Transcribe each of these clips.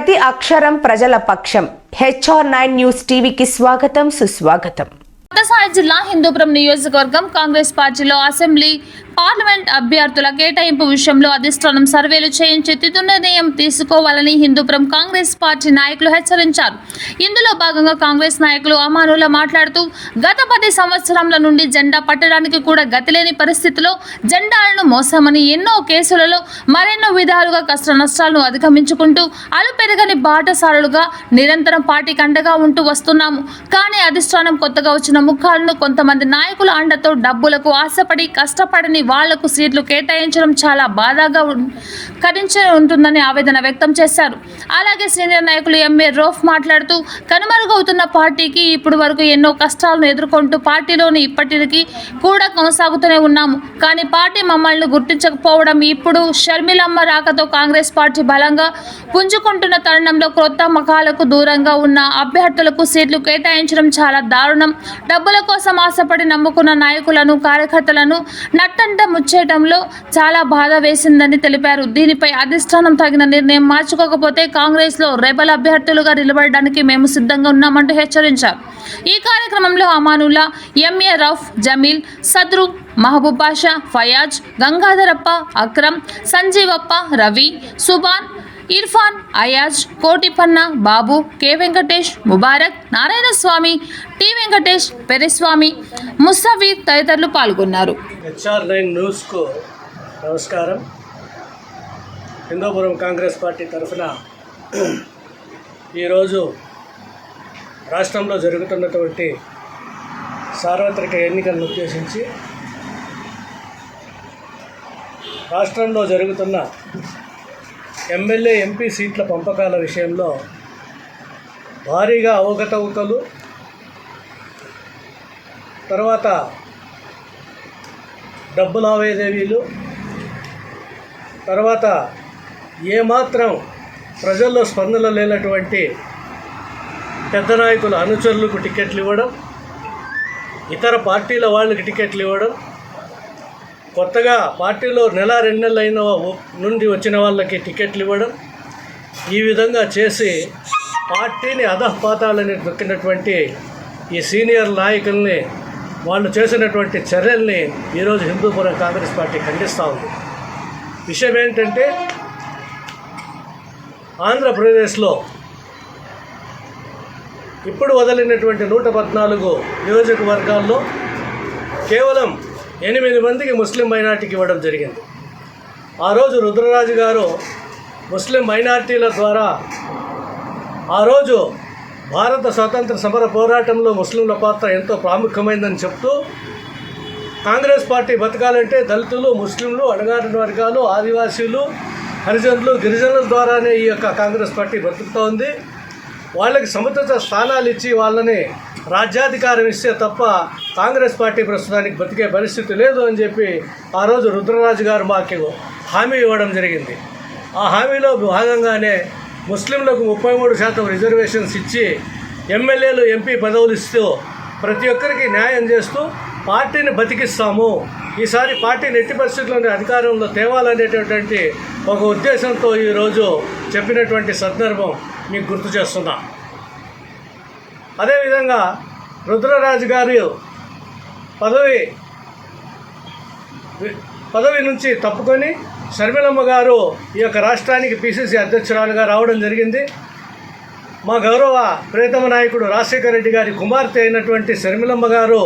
ప్రతి అక్షరం ప్రజల పక్షం. హెచ్ఆర్ నైన్ న్యూస్ టీవీకి స్వాగతం సుస్వాగతం. కొత్తసాయి జిల్లా హిందూపురం నియోజకవర్గం కాంగ్రెస్ పార్టీలో అసెంబ్లీ పార్లమెంట్ అభ్యర్థుల కేటాయింపు విషయంలో అధిష్టానం సర్వేలు చేయించి తుది నిర్ణయం తీసుకోవాలని హిందూపురం కాంగ్రెస్ పార్టీ నాయకులు హెచ్చరించారు. ఇందులో భాగంగా కాంగ్రెస్ నాయకులు అమానుల మాట్లాడుతూ గత పది సంవత్సరాల నుండి జెండా పట్టడానికి కూడా గతిలేని పరిస్థితిలో జెండాలను మోసామని ఎన్నో కేసులలో మరెన్నో విధాలుగా కష్ట నష్టాలను అధిగమించుకుంటూ అలు పెరగని బాటసారులుగా నిరంతరం పార్టీకి అండగా ఉంటూ వస్తున్నాము. కానీ అధిష్టానం కొత్తగా వచ్చిన ముఖాలను కొంతమంది నాయకుల అండతో డబ్బులకు ఆశపడి కష్టపడని వాళ్ళకు సీట్లు కేటాయించడం చాలా బాధగా ఉం- ఉంటుందని ఆవేదన వ్యక్తం చేశారు. అలాగే సీనియర్ నాయకులు ఎంఏ రోఫ్ మాట్లాడుతూ కనుమరుగవుతున్న పార్టీకి ఇప్పుడు వరకు ఎన్నో కష్టాలను ఎదుర్కొంటూ పార్టీలోని ఇప్పటికీ కూడా కొనసాగుతూనే ఉన్నాము. కానీ పార్టీ మమ్మల్ని గుర్తించకపోవడం ఇప్పుడు షర్మిలమ్మ రాకతో కాంగ్రెస్ పార్టీ బలంగా పుంజుకుంటున్న తరుణంలో క్రొత్త మఖాలకు దూరంగా ఉన్న అభ్యర్థులకు సీట్లు కేటాయించడం చాలా దారుణం. డబ్బుల కోసం ఆశపడి నమ్ముకున్న నాయకులను కార్యకర్తలను నట్ట నట్టంట ముచ్చేయటంలో చాలా బాధ వేసిందని తెలిపారు. దీనిపై అధిష్టానం తగిన నిర్ణయం మార్చుకోకపోతే కాంగ్రెస్లో రెబల్ అభ్యర్థులుగా నిలబడడానికి మేము సిద్ధంగా ఉన్నామంటూ హెచ్చరించారు. ఈ కార్యక్రమంలో Amanullah MA Rauf Jameel Sadru Mahaboob Basha Fayaz Gangadharappa Akram Sanjeevappa Ravi Subhan Irfan Ayaz Kotipanna Babu K Venkatesh Mubarak Narayana Swamy T Venkatesh Periswamy Mustafeer తదితరులు పాల్గొన్నారు. హెచ్ఆర్ నైన్ న్యూస్కు నమస్కారం. హిందూపురం కాంగ్రెస్ పార్టీ తరఫున ఈరోజు రాష్ట్రంలో జరుగుతున్నటువంటి సార్వత్రిక ఎన్నికలను ఉద్దేశించి రాష్ట్రంలో జరుగుతున్న ఎమ్మెల్యే ఎంపీ సీట్ల పంపకాల విషయంలో భారీగా అవకతవకలు. తర్వాత డబ్బు లావాదేవీలు తర్వాత ఏమాత్రం ప్రజల్లో స్పందన లేనటువంటి పెద్ద నాయకుల అనుచరులకు టికెట్లు ఇవ్వడం ఇతర పార్టీల వాళ్ళకి టికెట్లు ఇవ్వడం కొత్తగా పార్టీలో నెల రెండు నెలలు అయిన నుండి వచ్చిన వాళ్ళకి టికెట్లు ఇవ్వడం ఈ విధంగా చేసి పార్టీని అధపాతాలని దొక్కినటువంటి ఈ సీనియర్ నాయకుల్ని వాళ్ళు చేసినటువంటి చర్యల్ని ఈరోజు హిందూపురం కాంగ్రెస్ పార్టీ ఖండిస్తూ ఉంది. విషయం ఏంటంటే ఆంధ్రప్రదేశ్లో ఇప్పుడు వదిలినటువంటి నూట పద్నాలుగు నియోజకవర్గాల్లో కేవలం ఎనిమిది మందికి ముస్లిం మైనార్టీకి ఇవ్వడం జరిగింది. ఆ రోజు రుద్రరాజు గారు ముస్లిం మైనార్టీల ద్వారా ఆ రోజు భారత స్వాతంత్ర సమర పోరాటంలో ముస్లింల పాత్ర ఎంతో ప్రాముఖ్యమైందని చెప్తూ కాంగ్రెస్ పార్టీ బతకాలంటే దళితులు ముస్లింలు అణగారిన వర్గాలు ఆదివాసీలు హరిజనులు గిరిజనుల ద్వారానే ఈ యొక్క కాంగ్రెస్ పార్టీ బతుకుతూ ఉంది. వాళ్ళకి సముచిత స్థానాలు ఇచ్చి వాళ్ళని రాజ్యాధికారం ఇస్తే తప్ప కాంగ్రెస్ పార్టీ ప్రస్తుతానికి బతికే పరిస్థితి లేదు అని చెప్పి ఆ రోజు రుద్రరాజు గారు మాకు హామీ ఇవ్వడం జరిగింది. ఆ హామీలో భాగంగానే ముస్లింలకు ముప్పై మూడు శాతం రిజర్వేషన్స్ ఇచ్చి ఎమ్మెల్యేలు ఎంపీ పదవులు ఇస్తూ ప్రతి ఒక్కరికి న్యాయం చేస్తూ పార్టీని బతికిస్తాము. ఈసారి పార్టీని ఎట్టి పరిస్థితుల్లోనే అధికారంలో తేవాలనేటటువంటి ఒక ఉద్దేశంతో ఈరోజు చెప్పినటువంటి సందర్భం. మీకు గుర్తు చేస్తున్నా. అదేవిధంగా రుద్రరాజు గారు పదవి పదవి నుంచి తప్పుకొని శర్మిలమ్మ గారు ఈ యొక్క రాష్ట్రానికి పిసిసి అధ్యక్షురాలుగా రావడం జరిగింది. మా గౌరవ ప్రియతమ నాయకుడు రాజశేఖర రెడ్డి గారి కుమార్తె అయినటువంటి శర్మిలమ్మ గారు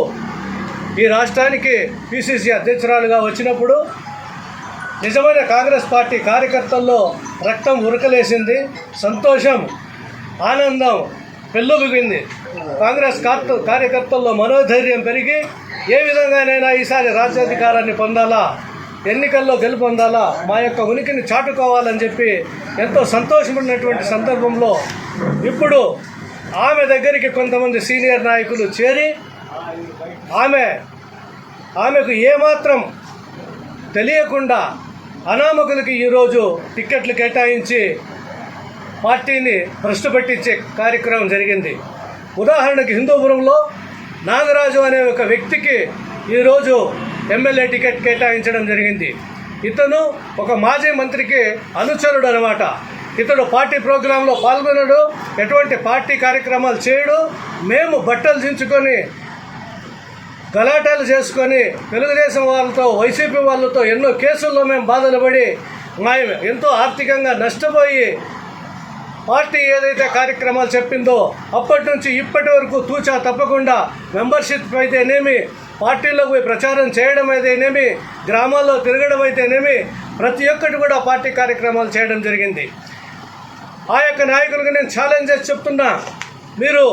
ఈ రాష్ట్రానికి పిసిసి అధ్యక్షురాలుగా వచ్చినప్పుడు నిజమైన కాంగ్రెస్ పార్టీ కార్యకర్తల్లో రక్తం ఉరకలేసింది సంతోషం ఆనందం పెళ్ళుబిగింది కాంగ్రెస్ కార్త- కార్యకర్తల్లో మనోధైర్యం పెరిగి ఏ విధంగానైనా ఈసారి రాజ్యాధికారాన్ని పొందాలా ఎన్నికల్లో గెలుపొందాలా మా యొక్క ఉనికిని చాటుకోవాలని చెప్పి ఎంతో సంతోషపడినటువంటి సందర్భంలో ఇప్పుడు ఆమె దగ్గరికి కొంతమంది సీనియర్ నాయకులు చేరి ఆమె ఆమెకు ఏమాత్రం తెలియకుండా అనామకులకి ఈరోజు టిక్కెట్లు కేటాయించి పార్టీని భ్రష్టు పట్టించే కార్యక్రమం జరిగింది. ఉదాహరణకి హిందూపురంలో నాగరాజు అనే ఒక వ్యక్తికి ఈరోజు ఎమ్మెల్యే టికెట్ కేటాయించడం జరిగింది. ఇతను ఒక మాజీ మంత్రికి అనుచరుడు అనమాట ఇతడు పార్టీ ప్రోగ్రాంలో పాల్గొనడు ఎటువంటి పార్టీ కార్యక్రమాలు చేయడు మేము బట్టలు దించుకొని గలాటాలు చేసుకొని తెలుగుదేశం వాళ్ళతో వైసీపీ వాళ్ళతో ఎన్నో కేసుల్లో మేము బాధలు పడి మేము ఎంతో ఆర్థికంగా నష్టపోయి పార్టీ ఏదైతే కార్యక్రమాలు చెప్పిందో అప్పటి నుంచి ఇప్పటి వరకు తూచా తప్పకుండా మెంబర్షిప్ అయితేనేమి పార్టీలో పోయి ప్రచారం చేయడం అయితేనేమి గ్రామాల్లో తిరగడం అయితేనేమి ప్రతి ఒక్కటి కూడా పార్టీ కార్యక్రమాలు చేయడం జరిగింది. ఆ యొక్క నాయకులకు నేను ఛాలెంజ్ చేసి చెప్తున్నా. మీరు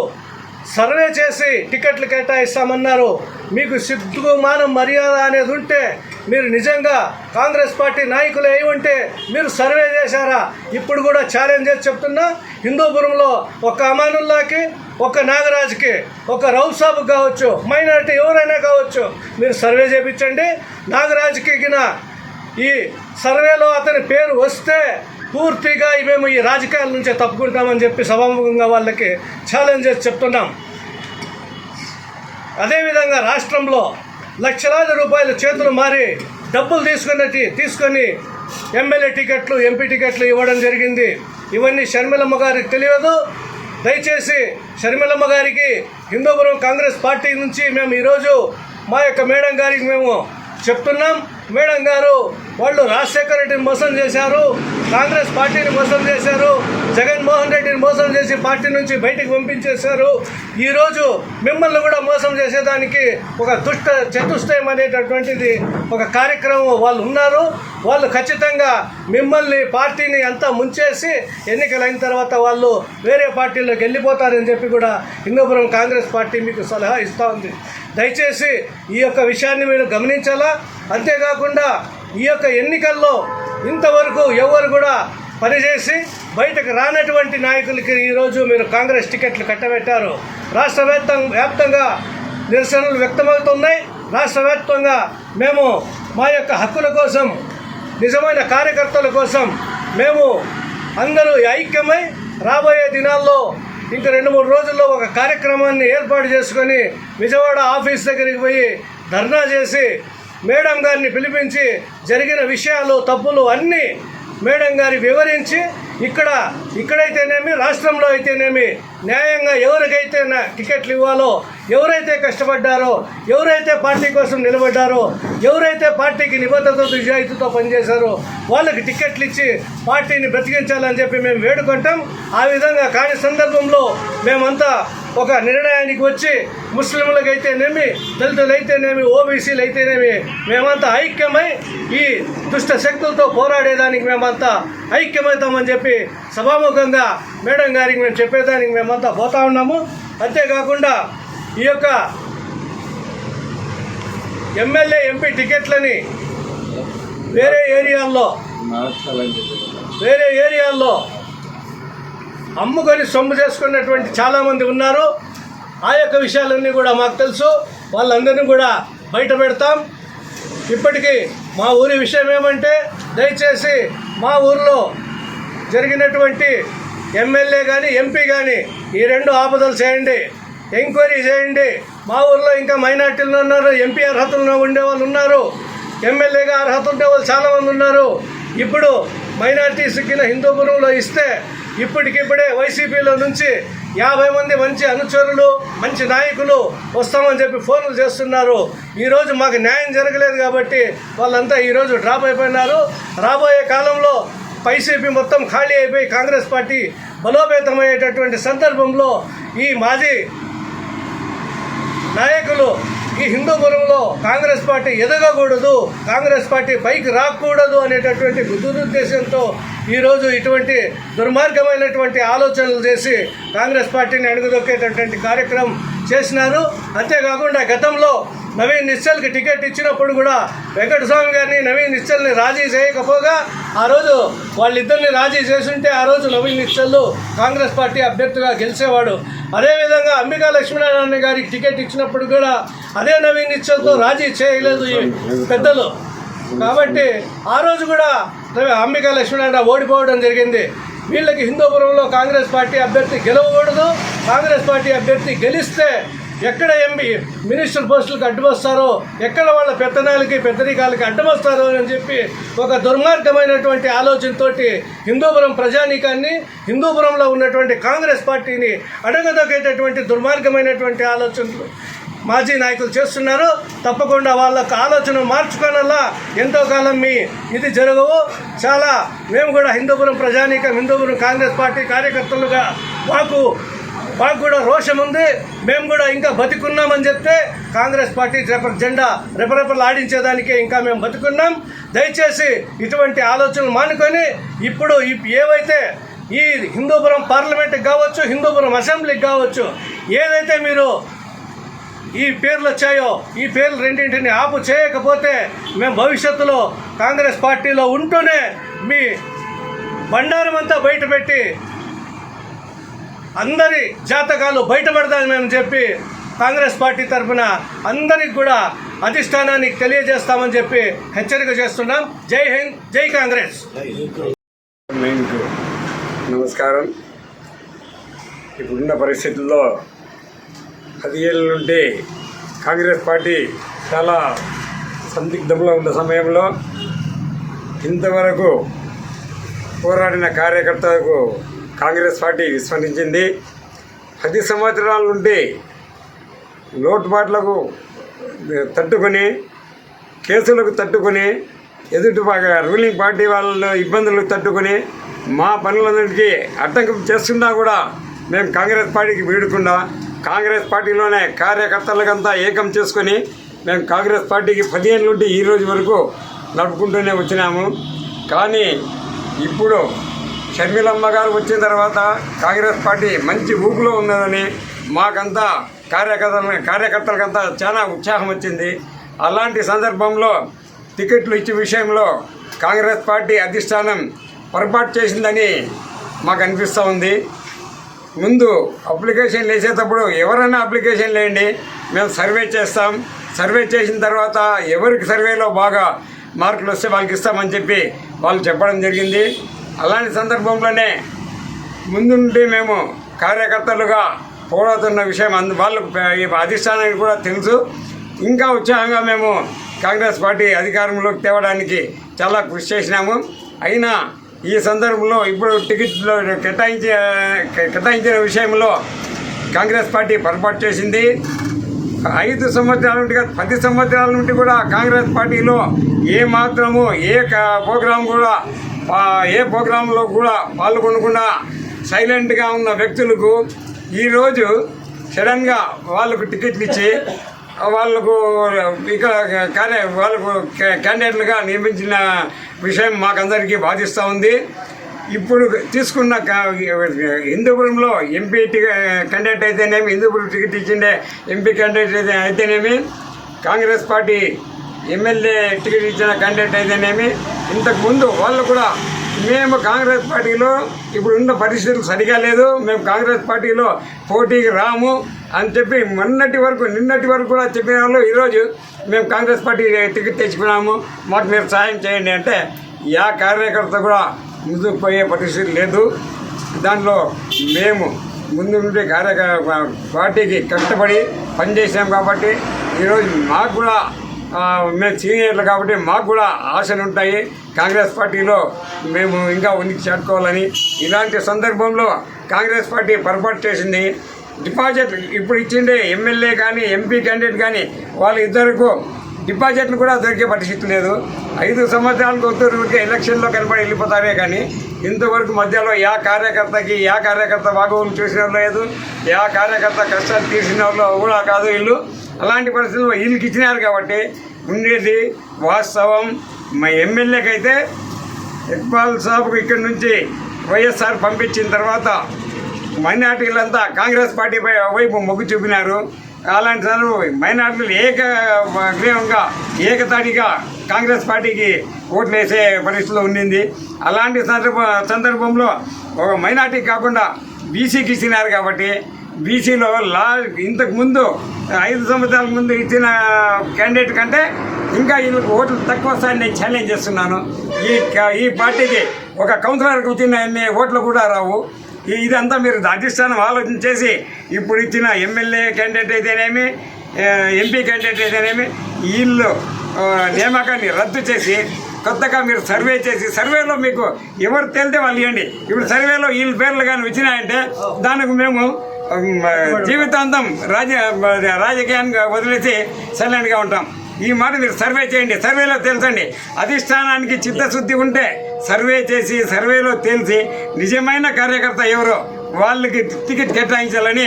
సర్వే చేసి టికెట్లు కేటాయిస్తామన్నారు. మీకు సిగ్గు మానం మర్యాద అనేది ఉంటే మీరు నిజంగా కాంగ్రెస్ పార్టీ నాయకులు అయి ఉంటే మీరు సర్వే చేశారా? ఇప్పుడు కూడా ఛాలెంజ్ చేసి చెప్తున్నా హిందూపురంలో ఒక అమానుల్లాకి ఒక నాగరాజుకి ఒక రౌసాబు కావచ్చు మైనారిటీ ఎవరైనా కావచ్చు మీరు సర్వే చేయించండి నాగరాజుకి గిన ఈ సర్వేలో అతని పేరు వస్తే పూర్తిగా మేము ఈ రాజకీయాల నుంచే తప్పుకుంటామని చెప్పి సభాముఖంగా వాళ్ళకి ఛాలెంజ్ చేసి చెప్తున్నాం. అదేవిధంగా రాష్ట్రంలో లక్షలాది రూపాయలు చేతులు మారి డబ్బులు తీసుకున్నట్టు తీసుకొని ఎమ్మెల్యే టికెట్లు ఎంపీ టికెట్లు ఇవ్వడం జరిగింది. ఇవన్నీ షర్మిలమ్మ గారికి తెలియదు. దయచేసి షర్మిలమ్మ గారికి హిందూపురం కాంగ్రెస్ పార్టీ నుంచి మేము ఈరోజు మా యొక్క మేడం గారికి మేము చెప్తున్నాం. మేడం గారు వాళ్ళు రాజశేఖర రెడ్డిని మోసం చేశారు కాంగ్రెస్ పార్టీని మోసం చేశారు జగన్మోహన్ రెడ్డిని మోసం చేసి పార్టీ నుంచి బయటికి పంపించేశారు. ఈరోజు మిమ్మల్ని కూడా మోసం చేసేదానికి ఒక దుష్ట చతుష్టయం అనేటటువంటిది ఒక కార్యక్రమం వాళ్ళు ఉన్నారు. వాళ్ళు ఖచ్చితంగా మిమ్మల్ని పార్టీని అంతా ముంచేసి ఎన్నికలైన తర్వాత వాళ్ళు వేరే పార్టీలోకి వెళ్ళిపోతారని చెప్పి కూడా హిందూపురం కాంగ్రెస్ పార్టీ మీకు సలహా ఇస్తూ ఉంది. దయచేసి ఈ యొక్క విషయాన్ని మీరు గమనించాలా? అంతేకాకుండా ఈ యొక్క ఎన్నికల్లో ఇంతవరకు ఎవరు కూడా పనిచేసి బయటకు రానటువంటి నాయకులకి ఈరోజు మీరు కాంగ్రెస్ టికెట్లు కట్టబెట్టారు. రాష్ట్ర వ్యాప్తంగా నిరసనలు వ్యక్తమవుతున్నాయి. రాష్ట్ర వ్యాప్తంగా మేము మా యొక్క హక్కుల కోసం నిజమైన కార్యకర్తల కోసం మేము అందరూ ఐక్యమై రాబోయే దినాల్లో ఇంక రెండు మూడు రోజుల్లో ఒక కార్యక్రమాన్ని ఏర్పాటు చేసుకొని విజయవాడ ఆఫీస్ దగ్గరికి పోయి ధర్నా చేసి మేడం గారిని పిలిపించి జరిగిన విషయాలు తప్పులు అన్నీ మేడం గారి వివరించి ఇక్కడ ఇక్కడైతేనేమి రాష్ట్రంలో అయితేనేమి న్యాయంగా ఎవరికైతే టికెట్లు ఇవ్వాలో ఎవరైతే కష్టపడ్డారో ఎవరైతే పార్టీ కోసం నిలబడ్డారో ఎవరైతే పార్టీకి నిబద్ధతతో నిజాయితీతో పనిచేశారో వాళ్ళకి టికెట్లు ఇచ్చి పార్టీని బ్రతికించాలని చెప్పి మేము వేడుకుంటాం. ఆ విధంగా కాని సందర్భంలో మేమంతా ఒక నిర్ణయానికి వచ్చి ముస్లింలకైతేనేమి దళితులైతేనేమి ఓబీసీలు అయితేనేమి మేమంతా ఐక్యమై ఈ దుష్ట శక్తులతో పోరాడేదానికి మేమంతా ఐక్యమవుతామని చెప్పి సభాముఖంగా మేడం గారికి మేము చెప్పేదానికి మేమంతా పోతా ఉన్నాము. అంతేకాకుండా ఈ యొక్క ఎమ్మెల్యే ఎంపీ టికెట్లని వేరే ఏరియాల్లో వేరే ఏరియాల్లో అమ్ముకొని సొమ్ము చేసుకున్నటువంటి చాలామంది ఉన్నారు. ఆ యొక్క విషయాలన్నీ కూడా మాకు తెలుసు. వాళ్ళందరినీ కూడా బయట పెడతాం. ఇప్పటికీ మా ఊరి విషయం ఏమంటే దయచేసి మా ఊర్లో జరిగినటువంటి ఎమ్మెల్యే కానీ ఎంపీ కానీ ఈ రెండు ఆపదలు చేయండి ఎంక్వైరీ చేయండి. మా ఊర్లో ఇంకా మైనార్టీలు ఉన్నారు ఎంపీ అర్హతలు ఉండే వాళ్ళు ఉన్నారు ఎమ్మెల్యేగా అర్హత ఉండే వాళ్ళు చాలామంది ఉన్నారు. ఇప్పుడు మైనార్టీస్ కింద హిందూపురంలో ఇస్తే ఇప్పటికిప్పుడే వైసీపీలో నుంచి యాభై మంది మంచి అనుచరులు మంచి నాయకులు వస్తామని చెప్పి ఫోన్లు చేస్తున్నారు. ఈరోజు మాకు న్యాయం జరగలేదు కాబట్టి వాళ్ళంతా ఈరోజు డ్రాప్ అయిపోయినారు. రాబోయే కాలంలో వైసీపీ మొత్తం ఖాళీ అయిపోయి కాంగ్రెస్ పార్టీ బలోపేతమయ్యేటటువంటి సందర్భంలో ఈ మాజీ నాయకులు ఈ హిందూపురంలో కాంగ్రెస్ పార్టీ ఎదగకూడదు కాంగ్రెస్ పార్టీ పైకి రాకూడదు అనేటటువంటి దురుద్దేశంతో ఈరోజు ఇటువంటి దుర్మార్గమైనటువంటి ఆలోచనలు చేసి కాంగ్రెస్ పార్టీని అణగదొక్కేటటువంటి కార్యక్రమం చేసినారు. అంతేకాకుండా గతంలో నవీన్ నిశ్చల్కి టికెట్ ఇచ్చినప్పుడు కూడా వెంకటస్వామి గారిని నవీన్ నిశ్చల్ని రాజీ చేయకపోగా ఆ రోజు వాళ్ళిద్దరిని రాజీ చేసుంటే ఆ రోజు నవీన్ నిశ్చల్ కాంగ్రెస్ పార్టీ అభ్యర్థిగా గెలిచేవాడు. అదేవిధంగా అంబికా లక్ష్మీనారాయణ గారికి టికెట్ ఇచ్చినప్పుడు కూడా అదే నవీన్ నిశ్చల్తో రాజీ చేయలేదు ఈ పెద్దలు. కాబట్టి ఆ రోజు కూడా అంబికా లక్ష్మీనారాయణ ఓడిపోవడం జరిగింది. వీళ్ళకి హిందూపురంలో కాంగ్రెస్ పార్టీ అభ్యర్థి గెలవకూడదు. కాంగ్రెస్ పార్టీ అభ్యర్థి గెలిస్తే ఎక్కడ ఎంపీ మినిస్టర్ పోస్టులకు అడ్డువస్తారో ఎక్కడ వాళ్ళ పెత్తనాలకి పెద్దరికాలకి అడ్డమొస్తారో అని చెప్పి ఒక దుర్మార్గమైనటువంటి ఆలోచనతోటి హిందూపురం ప్రజానీకాన్ని హిందూపురంలో ఉన్నటువంటి కాంగ్రెస్ పార్టీని అడగదొకేటటువంటి దుర్మార్గమైనటువంటి ఆలోచనలు మాజీ నాయకులు చేస్తున్నారు. తప్పకుండా వాళ్ళకు ఆలోచన మార్చుకోనల్లా ఎంతో కాలం మీ ఇది జరగవు. చాలా మేము కూడా హిందూపురం ప్రజానీకం హిందూపురం కాంగ్రెస్ పార్టీ కార్యకర్తలుగా మాకు మాకు కూడా రోషం ఉంది. మేము కూడా ఇంకా బతికున్నామని చెప్తే కాంగ్రెస్ పార్టీ రెప జెండా రెపరెపలు ఆడించేదానికే ఇంకా మేము బతుకున్నాం. దయచేసి ఇటువంటి ఆలోచనలు మానుకొని ఇప్పుడు ఇప్- ఏవైతే ఈ హిందూపురం పార్లమెంట్కి కావచ్చు హిందూపురం అసెంబ్లీకి కావచ్చు ఏదైతే మీరు ఈ పేర్లు వచ్చాయో ఈ పేర్లు రెండింటిని ఆపు చేయకపోతే మేము భవిష్యత్తులో కాంగ్రెస్ పార్టీలో ఉంటూనే మీ బండారం అంతా బయటపెట్టి అందరి జాతకాలు బయటపడదామని చెప్పి కాంగ్రెస్ పార్టీ తరఫున అందరికి కూడా అధిష్టానానికి తెలియజేస్తామని చెప్పి హెచ్చరిక చేస్తున్నాం. జై హింద్ జై కాంగ్రెస్. నమస్కారం. ఇప్పుడున్న పరిస్థితుల్లో పదిహేళ్ళ నుండి కాంగ్రెస్ పార్టీ చాలా సందిగ్ధంలో ఉన్న సమయంలో ఇంతవరకు పోరాడిన కార్యకర్తలకు కాంగ్రెస్ పార్టీ విస్మరించింది. పది సంవత్సరాల నుండి లోటుపాట్లకు తట్టుకొని కేసులకు తట్టుకొని ఎదుటి రూలింగ్ పార్టీ వాళ్ళ ఇబ్బందులకు తట్టుకొని మా పనులన్నిటికీ అడ్డంకం చేస్తున్నా కూడా మేము కాంగ్రెస్ పార్టీకి వీడకుండా కాంగ్రెస్ పార్టీలోనే కార్యకర్తలకంతా ఏకం చేసుకొని మేము కాంగ్రెస్ పార్టీకి పదిహేను నుండి ఈ రోజు వరకు నడుపుకుంటూనే వచ్చినాము. కానీ ఇప్పుడు షర్మిలమ్మ గారు వచ్చిన తర్వాత కాంగ్రెస్ పార్టీ మంచి ఊపులో ఉన్నదని మాకంతా కార్యకర్తల కార్యకర్తలకంతా చాలా ఉత్సాహం వచ్చింది. అలాంటి సందర్భంలో టికెట్లు ఇచ్చే విషయంలో కాంగ్రెస్ పార్టీ అధిష్టానం పొరపాటు చేసిందని మాకు అనిపిస్తూ ఉంది. ముందు అప్లికేషన్ వేసేటప్పుడు ఎవరైనా అప్లికేషన్ లేండి మేము సర్వే చేస్తాం. సర్వే చేసిన తర్వాత ఎవరికి సర్వేలో బాగా మార్కులు వస్తే వాళ్ళకి ఇస్తామని చెప్పి వాళ్ళు చెప్పడం జరిగింది. అలాంటి సందర్భంలోనే ముందుండి మేము కార్యకర్తలుగా పోరాడుతున్న విషయం అందు వాళ్ళకు ఈ అధిష్టానానికి కూడా తెలుసు. ఇంకా ఉత్సాహంగా మేము కాంగ్రెస్ పార్టీ అధికారంలోకి తేవడానికి చాలా కృషి చేసినాము. అయినా ఈ సందర్భంలో ఇప్పుడు టికెట్లు కేటాయించే కేటాయించిన విషయంలో కాంగ్రెస్ పార్టీ పొరపాటు చేసింది. ఐదు సంవత్సరాల నుండి పది సంవత్సరాల నుండి కూడా కాంగ్రెస్ పార్టీలో ఏ మాత్రము ఏ క- ప్రోగ్రాం కూడా ఏ ప్రోగ్రాంలో కూడా పాల్గొనకుండా సైలెంట్గా ఉన్న వ్యక్తులకు ఈరోజు సడన్గా వాళ్ళకు టికెట్లు ఇచ్చి వాళ్ళకు ఇక్కడ కార్య వాళ్ళకు క్యాండిడేట్లుగా నియమించిన విషయం మాకందరికీ బాధిస్తూ ఉంది. ఇప్పుడు తీసుకున్న కా- హిందూపురంలో ఎంపీ క్యాండిడేట్ అయితేనేమి హిందూపురం టికెట్ ఇచ్చిండే ఎంపీ క్యాండిడేట్ అయితే అయితేనేమి కాంగ్రెస్ పార్టీ ఎమ్మెల్యే టికెట్ ఇచ్చిన క్యాండిడేట్ అయితేనేమి ఇంతకుముందు వాళ్ళు కూడా మేము కాంగ్రెస్ పార్టీలో ఇప్పుడు ఉన్న పరిస్థితులు సరిగా లేదు మేము కాంగ్రెస్ పార్టీలో పోటీకి రాము అని చెప్పి మొన్నటి వరకు నిన్నటి వరకు కూడా చెప్పిన వాళ్ళు ఈరోజు మేము కాంగ్రెస్ పార్టీ టికెట్ తెచ్చుకున్నాము మాకు మీరు సహాయం చేయండి అంటే యా కార్యకర్త కూడా ముందుకు పోయే పరిస్థితి లేదు. దాంట్లో మేము ముందు నుండి కార్యక పార్టీకి కష్టపడి పనిచేసాం కాబట్టి ఈరోజు మాకు కూడా మేము సీనియర్లు కాబట్టి మాకు కూడా ఆశలు ఉంటాయి. కాంగ్రెస్ పార్టీలో మేము ఇంకా ఉనికి చేరుకోవాలని. ఇలాంటి సందర్భంలో కాంగ్రెస్ పార్టీ పొరపాటు చేసింది. డిపాజిట్ ఇప్పుడు ఇచ్చిండే ఎమ్మెల్యే కానీ ఎంపీ క్యాండిడేట్ కానీ వాళ్ళిద్దరికి డిపాజిట్లు కూడా దొరికే పరిస్థితి లేదు. ఐదు సంవత్సరాలకు ఒక్కరికి ఎలక్షన్లో కనబడి వెళ్ళిపోతారే కానీ ఇంతవరకు మధ్యలో యా కార్యకర్తకి యా కార్యకర్త బాగోగులు చూసిన లేదు యా కార్యకర్త కష్టాలు తీసిన కూడా కాదు వీళ్ళు. అలాంటి పరిస్థితుల్లో వీళ్ళకి ఇచ్చినారు కాబట్టి ఉండేది వాస్తవం. మా ఎమ్మెల్యేకి అయితే ఇక్బాల్ సాబ్కు ఇక్కడి నుంచి వైఎస్ఆర్ పంపించిన తర్వాత మైనార్టీలంతా కాంగ్రెస్ పార్టీపై వైపు మొగ్గు చూపినారు. అలాంటి సందర్భం మైనార్టీలు ఏక గ్రీవంగా ఏకతాటిగా కాంగ్రెస్ పార్టీకి ఓట్లు వేసే పరిస్థితిలో ఉండింది. అలాంటి సందర్భ సందర్భంలో ఒక మైనార్టీ కాకుండా బీసీకి ఇచ్చినారు కాబట్టి బీసీలో లా ఇంతకు ముందు ఐదు సంవత్సరాల ముందు ఇచ్చిన క్యాండిడేట్ కంటే ఇంకా వీళ్ళకి ఓట్లు తక్కువ వస్తాయని నేను ఛాలెంజ్ చేస్తున్నాను. ఈ ఈ పార్టీకి ఒక కౌన్సిలర్కి వచ్చిన ఓట్లు కూడా రావు. ఇదంతా మీరు అధిష్టానం ఆలోచన చేసి ఇప్పుడు ఇచ్చిన ఎమ్మెల్యే క్యాండిడేట్ అయితేనేమి ఎంపీ క్యాండిడేట్ అయితేనేమి వీళ్ళు నియామకాన్ని రద్దు చేసి కొత్తగా మీరు సర్వే చేసి సర్వేలో మీకు ఎవరు తేలితే వాళ్ళు ఇవ్వండి. ఇప్పుడు సర్వేలో వీళ్ళ పేర్లు కానీ వచ్చినాయంటే దానికి మేము జీవితాంతం రాజ రాజకీయాన్ని వదిలేసి సైలెంట్గా ఉంటాం. ఈ మాట మీరు సర్వే చేయండి సర్వేలో తెలుసండి. అధిష్టానానికి చిత్తశుద్ధి ఉంటే సర్వే చేసి సర్వేలో తెలిసి నిజమైన కార్యకర్త ఎవరో వాళ్ళకి టికెట్ కేటాయించాలని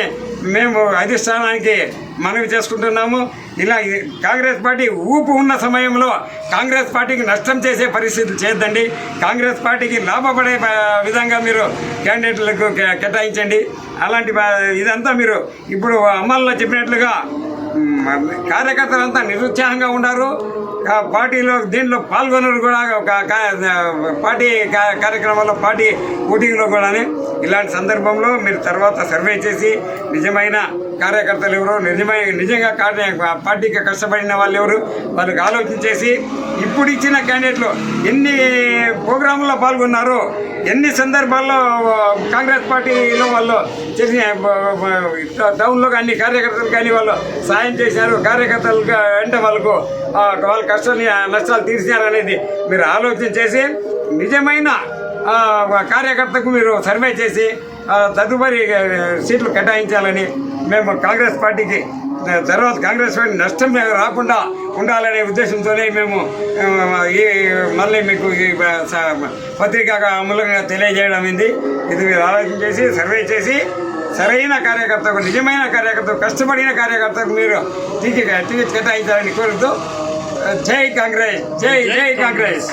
మేము అధిష్టానానికి మనవి చేసుకుంటున్నాము. ఇలా కాంగ్రెస్ పార్టీ ఊపు ఉన్న సమయంలో కాంగ్రెస్ పార్టీకి నష్టం చేసే పరిస్థితులు చేద్దండి కాంగ్రెస్ పార్టీకి లాభపడే విధంగా మీరు క్యాండిడేట్లకు కేటాయించండి. అలాంటి ఇదంతా మీరు ఇప్పుడు అమల్లో చెప్పినట్లుగా కార్యకర్తలంతా నిరుత్సాహంగా ఉన్నారు పార్టీలో దీంట్లో పాల్గొనరు కూడా ఒక పార్టీ కా- కార్యక్రమాల్లో పార్టీ ఓటింగ్లో కూడా ఇలాంటి సందర్భంలో మీరు తర్వాత సర్వే చేసి నిజమైన కార్యకర్తలు ఎవరు నిజమై నిజంగా కార్య పార్టీకి కష్టపడిన వాళ్ళు ఎవరు? వాళ్ళకి ఆలోచించేసి ఇప్పుడు ఇచ్చిన క్యాండిడేట్లు ఎన్ని ప్రోగ్రాంలో పాల్గొన్నారు ఎన్ని సందర్భాల్లో కాంగ్రెస్ పార్టీలో వాళ్ళు చేసిన టౌన్లో కానీ కార్యకర్తలు కానీ వాళ్ళు సాయం చేశారు కార్యకర్తలు అంటే వాళ్ళకు వాళ్ళ కష్టాన్ని నష్టాలు తీర్చినారు అనేది మీరు ఆలోచన చేసి నిజమైన కార్యకర్తకు మీరు సర్వే చేసి తదుపరి సీట్లు కేటాయించాలని మేము కాంగ్రెస్ పార్టీకి తర్వాత కాంగ్రెస్ పార్టీ నష్టం రాకుండా ఉండాలనే ఉద్దేశంతోనే మేము ఈ మళ్ళీ మీకు ఈ స- పత్రికా మూలంగా తెలియజేయడం ఇది ఇది మీరు ఆలోచన చేసి సర్వే చేసి సరైన కార్యకర్తకు నిజమైన కార్యకర్తకు కష్టపడిన కార్యకర్తకు మీరు టికెట్ టికెట్ కేటాయించాలని కోరుతూ జై కాంగ్రెస్ జై జై కాంగ్రెస్.